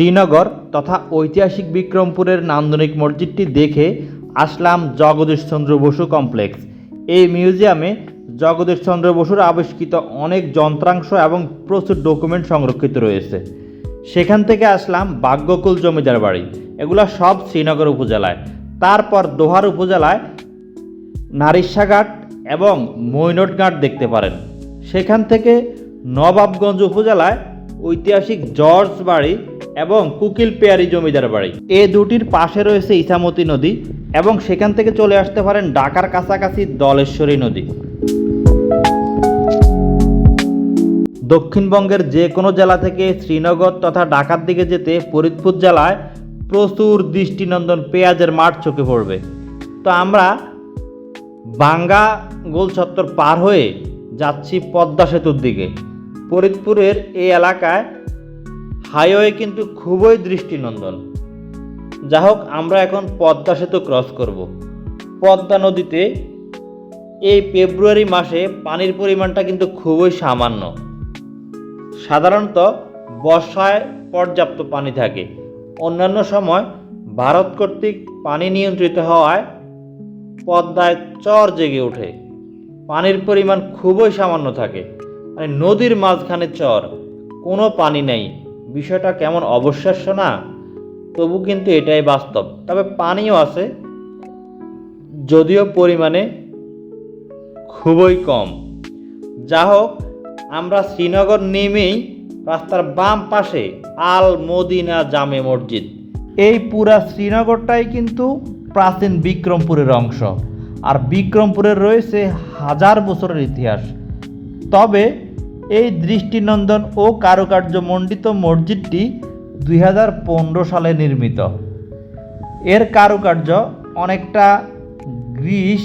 শ্রীনগর তথা ঐতিহাসিক বিক্রমপুরের নান্দনিক মসজিদটি দেখে আসলাম জগদীশচন্দ্র বসু কমপ্লেক্স। এই মিউজিয়ামে জগদীশচন্দ্র বসুর আবিষ্কৃত অনেক যন্ত্রাংশ এবং প্রচুর ডকুমেন্ট সংরক্ষিত রয়েছে। সেখান থেকে আসলাম বাগ্যকুল জমিদার বাড়ি। এগুলো সব শ্রীনগর উপজেলায়। তারপর দোহার উপজেলায় নারিশাঘাট এবং মৈনটঘাট দেখতে পারেন। সেখান থেকে নবাবগঞ্জ উপজেলায় ঐতিহাসিক জর্জ বাড়ি এবং কুকিল পেয়ারি জমিদার বাড়ি। এ দুটির পাশে রয়েছে ইসামতি নদী এবং সেখান থেকে চলে আসতে পারেন ঢাকার কাছাকাছি দলেশ্বরী নদী। দক্ষিণবঙ্গের যে কোনো জেলা থেকে শ্রীনগর তথা ঢাকার দিকে যেতে ফরিদপুর জেলায় প্রচুর দৃষ্টিনন্দন পেঁয়াজের মাঠ চোখে পড়বে। তো আমরা বাঙ্গা গোল চত্বর পার হয়ে যাচ্ছি পদ্মা সেতুর দিকে। ফরিদপুরের এই এলাকায় হাইওয়ে কিন্তু খুবই দৃষ্টিনন্দন। যা হোক, আমরা এখন পদ্মা সেতু ক্রস করব। পদ্মা নদীতে এই ফেব্রুয়ারি মাসে পানির পরিমাণটা কিন্তু খুবই সামান্য। সাধারণত বর্ষায় পর্যাপ্ত পানি থাকে। অন্যান্য সময় ভারত কর্তৃক পানি নিয়ন্ত্রিত হওয়ায় পদ্মায় চর জেগে ওঠে। পানির পরিমাণ খুবই সামান্য থাকে। মানে নদীর মাঝখানে চর, কোনো পানি নেই। বিষয়টা কেমন অবিশ্বাস্য না? তবু কিন্তু এটাই বাস্তব। তবে পানিও আছে, যদিও পরিমাণে খুবই কম। যা হোক, আমরা শ্রীনগর নেমেই রাস্তার বাম পাশে আল মদিনা জামে মসজিদ। এই পুরা শ্রীনগরটাই কিন্তু প্রাচীন বিক্রমপুরের অংশ, আর বিক্রমপুরের রয়েছে হাজার বছরের ইতিহাস। তবে এই দৃষ্টিনন্দন ও কারুকার্যমণ্ডিত মসজিদটি দুই হাজার পনেরো সালে নির্মিত। এর কারুকার্য অনেকটা গ্রিস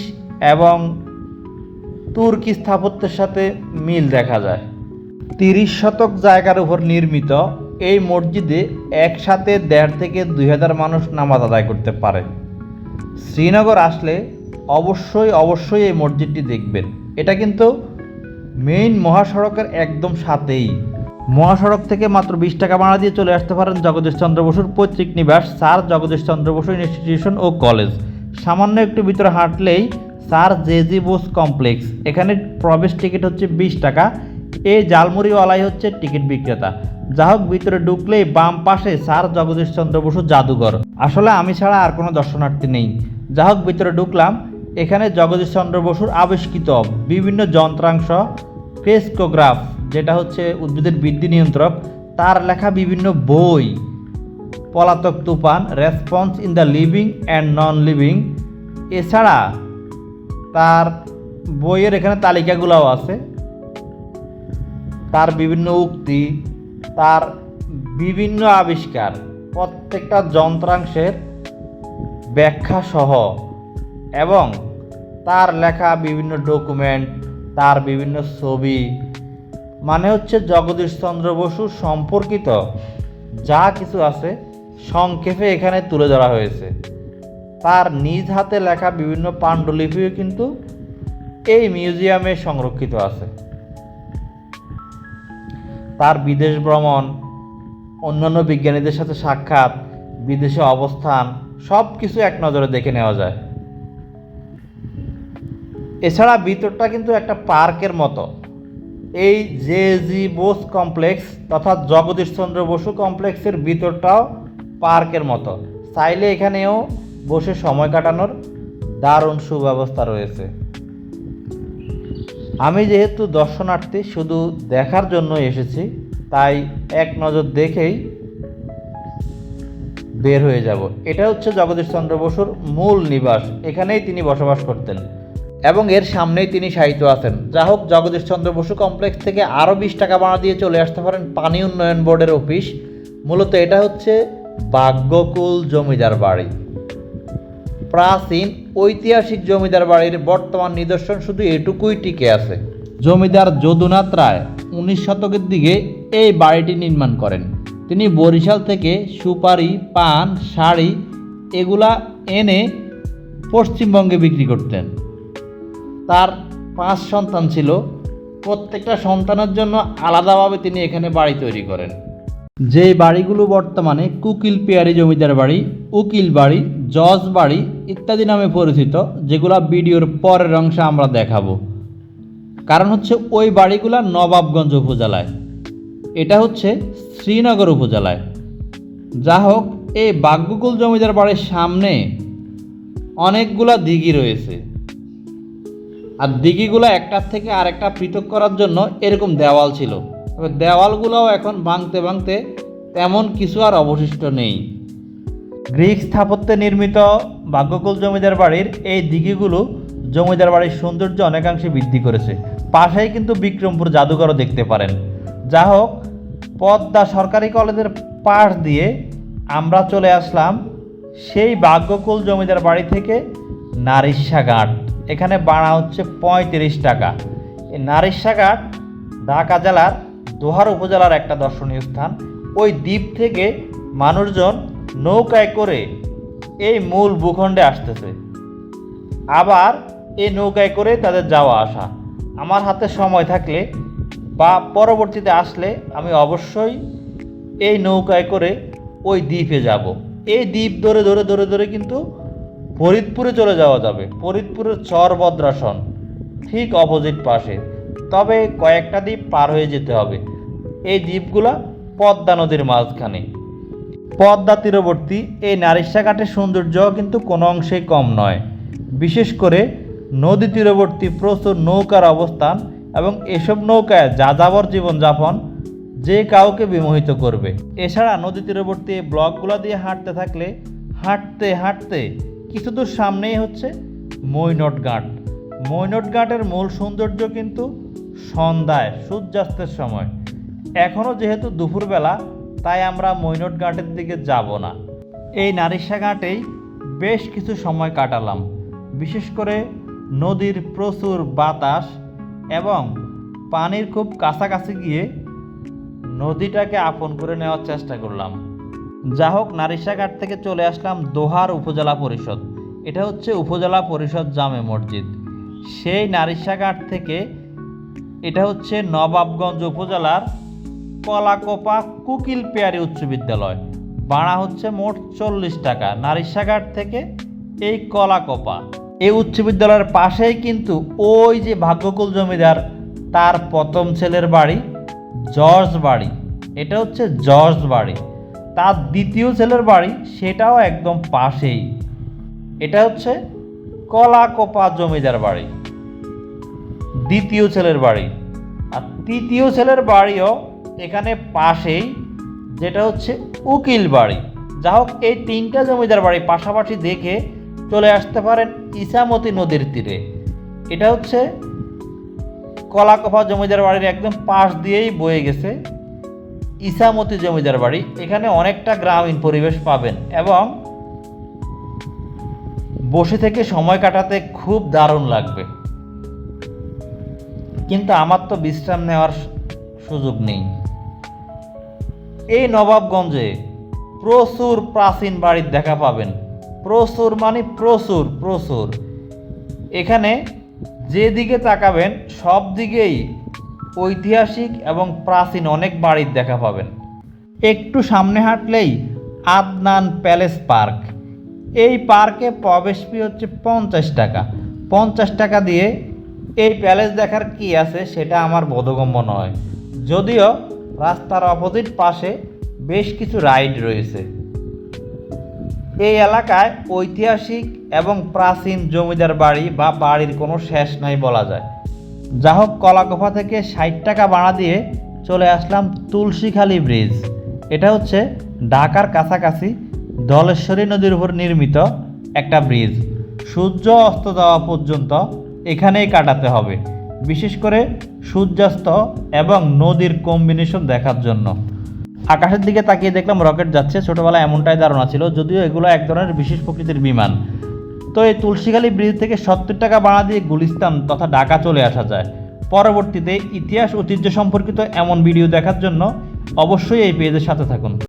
এবং তুর্কি স্থাপত্যের সাথে মিল দেখা যায়। তিরিশ শতক জায়গার উপর নির্মিত এই মসজিদে একসাথে দেড় থেকে দুই হাজার মানুষ নামাজ আদায় করতে পারে। শ্রীনগর আসলে অবশ্যই অবশ্যই এই মসজিদটি দেখবেন। এটা কিন্তু মেইন মহাসড়কের একদম সাথেই। মহাসড়ক থেকে মাত্র বিশ টাকা ভাড়া দিয়ে চলে আসতে পারেন জগদীশ চন্দ্র বসুর পৈতৃক নিবাস, স্যার জগদীশ চন্দ্র বসু ইনস্টিটিউশন ও কলেজ। সামান্য একটু ভিতরে হাঁটলেই স্যার জেজি বোস কমপ্লেক্স। এখানে প্রবেশ টিকিট হচ্ছে বিশ টাকা। এই জালমুড়িওয়ালাই হচ্ছে টিকিট বিক্রেতা। যা হোক, ভিতরে ঢুকলেই বাম পাশে স্যার জগদীশ চন্দ্র বসু জাদুঘর। আসলে আমি ছাড়া আর কোনো দর্শনার্থী নেই। যা হোক, ভিতরে ঢুকলাম এখানে জগদীশ চন্দ্র বসুর আবিষ্কৃত বিভিন্ন যন্ত্রাংশ ফেস্কোগ্রাফ যেটা হচ্ছে উদ্ভিদের বৃদ্ধি নিয়ন্ত্রক। তার লেখা বিভিন্ন বই, Palatak Tufan, response in the living and non living. এছাড়া তার বইয়ের এখানে তালিকাগুলোও আছে। তার বিভিন্ন উক্তি, তার বিভিন্ন আবিষ্কার, প্রত্যেকটা যন্ত্রাংশের ব্যাখ্যা সহ। এবং তার লেখা বিভিন্ন ডকুমেন্ট তার বিভিন্ন ছবি মানে হচ্ছে জগদীশচন্দ্র বসু সম্পর্কিত যা কিছু আছে সংক্ষেপে এখানে তুলে ধরা হয়েছে। তার নিজ হাতে লেখা বিভিন্ন পাণ্ডুলিপিও কিন্তু এই মিউজিয়ামে সংরক্ষিত আছে। তার বিদেশ ভ্রমণ, অন্যান্য বিজ্ঞানীদের সাথে সাক্ষাৎ, বিদেশে অবস্থান সব কিছু এক নজরে দেখে নেওয়া যায়। এছাড়া ভিতরটা কিন্তু একটা পার্কের মতো। এই জে জি বোস কমপ্লেক্স তথা জগদীশচন্দ্র বসু কমপ্লেক্সের ভিতরটাও পার্কের মতো। চাইলে এখানেও বসে সময় কাটানোর দারুণ সুব্যবস্থা রয়েছে। আমি যেহেতু দর্শনার্থী, শুধু দেখার জন্য এসেছি, তাই এক নজর দেখেই বের হয়ে যাব। এটা হচ্ছে জগদীশচন্দ্র বসুর মূল নিবাস। এখানেই তিনি বসবাস করতেন। এবং এর সামনেই তিনি সাহিত্য আছেন। যা হোক, জগদীশচন্দ্র বসু কমপ্লেক্স থেকে আরও বিশ টাকা ভাড়া দিয়ে চলে আসতে পারেন পানি উন্নয়ন বোর্ডের অফিস। মূলত এটা হচ্ছে ভাগ্যকুল জমিদার বাড়ি। প্রাচীন ঐতিহাসিক জমিদার বাড়ির বর্তমান নিদর্শন শুধু এটুকুই টিকে আছে। জমিদার যদুনাথ রায় উনিশ শতকের দিকে এই বাড়িটি নির্মাণ করেন। তিনি বরিশাল থেকে সুপারি, পান, শাড়ি এগুলা এনে পশ্চিমবঙ্গে বিক্রি করতেন। তার পাঁচ সন্তান ছিল। প্রত্যেকটা সন্তানের জন্য আলাদাভাবে তিনি এখানে বাড়ি তৈরি করেন। যে বাড়িগুলো বর্তমানে কুকিল পেয়ারি জমিদার বাড়ি, উকিল বাড়ি, জজ বাড়ি ইত্যাদি নামে পরিচিত, যেগুলা ভিডিওর পরের অংশে আমরা দেখাবো। কারণ হচ্ছে ওই বাড়িগুলো নবাবগঞ্জ উপজেলায়। এটা হচ্ছে শ্রীনগর উপজেলায়। যা হোক, এই বাগ্যকুল জমিদার বাড়ির সামনে অনেকগুলা দিঘি রয়েছে। আর দিঘিগুলো একটার থেকে আরেকটা পৃথক করার জন্য এরকম দেওয়াল ছিল। তবে দেওয়ালগুলোও এখন ভাঙতে ভাঙতে তেমন কিছু আর অবশিষ্ট নেই। গ্রিক স্থাপত্যে নির্মিত ভাগ্যকুল জমিদার বাড়ির এই দিঘিগুলো জমিদার বাড়ির সৌন্দর্য অনেকাংশে বৃদ্ধি করেছে। পাশেই কিন্তু বিক্রমপুর জাদুঘরও দেখতে পারেন। যা হোক, পদ্মা সরকারি কলেজের পাশ দিয়ে আমরা চলে আসলাম সেই ভাগ্যকুল জমিদার বাড়ি থেকে নারিশা ঘাট এখানে বাড়া হচ্ছে পঁয়ত্রিশ টাকা। এই নারিশা ঘাট ঢাকা জেলার দোহার উপজেলার একটা দর্শনীয় স্থান। ওই দ্বীপ থেকে মানুষজন নৌকায় করে এই মূল ভূখণ্ডে আসতেছে। আবার এই নৌকায় করে তাদের যাওয়া আসা। আমার হাতে সময় থাকলে বা পরবর্তীতে আসলে আমি অবশ্যই এই নৌকায় করে ওই দ্বীপে যাব। এই দ্বীপ ধরে ধরে ধরে ধরে কিন্তু ফরিদপুরে চলে যাওয়া যাবে। ফরিদপুরের চর ভদ্রাসন ঠিক অপোজিট পাশে। তবে কয়েকটা দ্বীপ পার হয়ে যেতে হবে। এই দ্বীপগুলা পদ্মা নদীর মাঝখানে। পদ্মা তীরবর্তী এই নারিশাঘাটের সৌন্দর্য কিন্তু কোনো অংশেই কম নয়। বিশেষ করে নদী তীরবর্তী প্রচুর নৌকার অবস্থান এবং এসব নৌকায় যাযাবর জীবনযাপন যে কাউকে বিমোহিত করবে। এছাড়া নদী তীরবর্তী ব্লকগুলো দিয়ে হাঁটতে থাকলে হাঁটতে হাঁটতে কিছু দূর সামনেই হচ্ছে মৈনট ঘাট মৈনট ঘাটের মূল সৌন্দর্য কিন্তু সন্ধ্যায়, সূর্যাস্তের সময়। এখনও যেহেতু দুপুরবেলা, তাই আমরা মৈনট ঘাটের দিকে যাব না। এই নারিশা ঘাটেই বেশ কিছু সময় কাটালাম। বিশেষ করে নদীর প্রচুর বাতাস এবং পানির খুব কাছাকাছি গিয়ে নদীটাকে আপন করে নেওয়ার চেষ্টা করলাম। যা হোক নারিশাঘাট থেকে চলে আসলাম দোহার উপজেলা পরিষদ। এটা হচ্ছে উপজেলা পরিষদ জামে মসজিদ। সেই নারিশাঘাট থেকে এটা হচ্ছে নবাবগঞ্জ উপজেলার কলাকোপা কুকিল পেয়ারি উচ্চ বিদ্যালয়। ভাড়া হচ্ছে মোট চল্লিশ টাকা। নারিশাঘাট থেকে এই কলাকোপা। এই উচ্চ বিদ্যালয়ের পাশেই কিন্তু ওই যে ভাগ্যকুল জমিদার, তার প্রথম ছেলের বাড়ি, জর্জ বাড়ি। এটা হচ্ছে জর্জ বাড়ি। তার দ্বিতীয় ছেলের বাড়ি সেটাও একদম পাশেই। এটা হচ্ছে কলাকোপা জমিদার বাড়ি। দ্বিতীয় ছেলের বাড়ি। আর তৃতীয় ছেলের বাড়িও এখানে পাশেই, যেটা হচ্ছে উকিল বাড়ি। যা হোক, এই তিনটা জমিদার বাড়ি পাশাপাশি দেখে চলে আসতে পারেন ইসামতি নদীর তীরে। এটা হচ্ছে কলাকফা জমিদার বাড়ির একদম পাশ দিয়েই বয়ে গেছে। ইসামতি জমিদার বাড়ি। এখানে অনেকটা গ্রামীণ পরিবেশ পাবেন এবং বসে থেকে সময় কাটাতে খুব দারুণ লাগবে। কিন্তু আমার তো বিশ্রাম নেওয়ার সুযোগ নেই। এই নবাবগঞ্জে প্রচুর প্রাচীন বাড়ির দেখা পাবেন। প্রচুর মানে প্রচুর প্রচুর। এখানে যেদিকে তাকাবেন সব দিকেই ঐতিহাসিক এবং প্রাচীন অনেক বাড়ির দেখা পাবেন। একটু সামনে হাঁটলেই আদনান প্যালেস পার্ক। এই পার্কে প্রবেশ ফি হচ্ছে পঞ্চাশ টাকা। পঞ্চাশ টাকা দিয়ে এই প্যালেস দেখার কি আছে সেটা আমার বোধগম্য নয়। যদিও রাস্তার অপোজিট পাশে বেশ কিছু রাইড রয়েছে। এই এলাকায় ঐতিহাসিক এবং প্রাচীন জমিদার বাড়ি বা বাড়ির কোনো শেষ নাই বলা যায়। যা হোক কলাকোফা থেকে ষাট টাকা ভাড়া দিয়ে চলে আসলাম তুলসীখালী ব্রিজ। এটা হচ্ছে ঢাকার কাছাকাছি ধলেশ্বরী নদীর উপর নির্মিত একটা ব্রিজ। সূর্য অস্ত যাওয়া পর্যন্ত এখানেই কাটাতে হবে, বিশেষ করে সূর্যাস্ত এবং নদীর কম্বিনেশন দেখার জন্য। আকাশের দিকে তাকিয়ে দেখলাম রকেট যাচ্ছে, ছোটবেলায় এমনটাই ধারণা ছিল, যদিও এগুলো এক ধরনের বিশেষ প্রকৃতির বিমান। তো এই তুলসীখালী ব্রিজ থেকে সত্তর টাকা ভাড়া দিয়ে গুলিস্তান তথা ঢাকা চলে আসা যায়। পরবর্তীতে ইতিহাস ঐতিহ্য সম্পর্কিত এমন ভিডিও দেখার জন্য অবশ্যই এই পেজের সাথে থাকুন।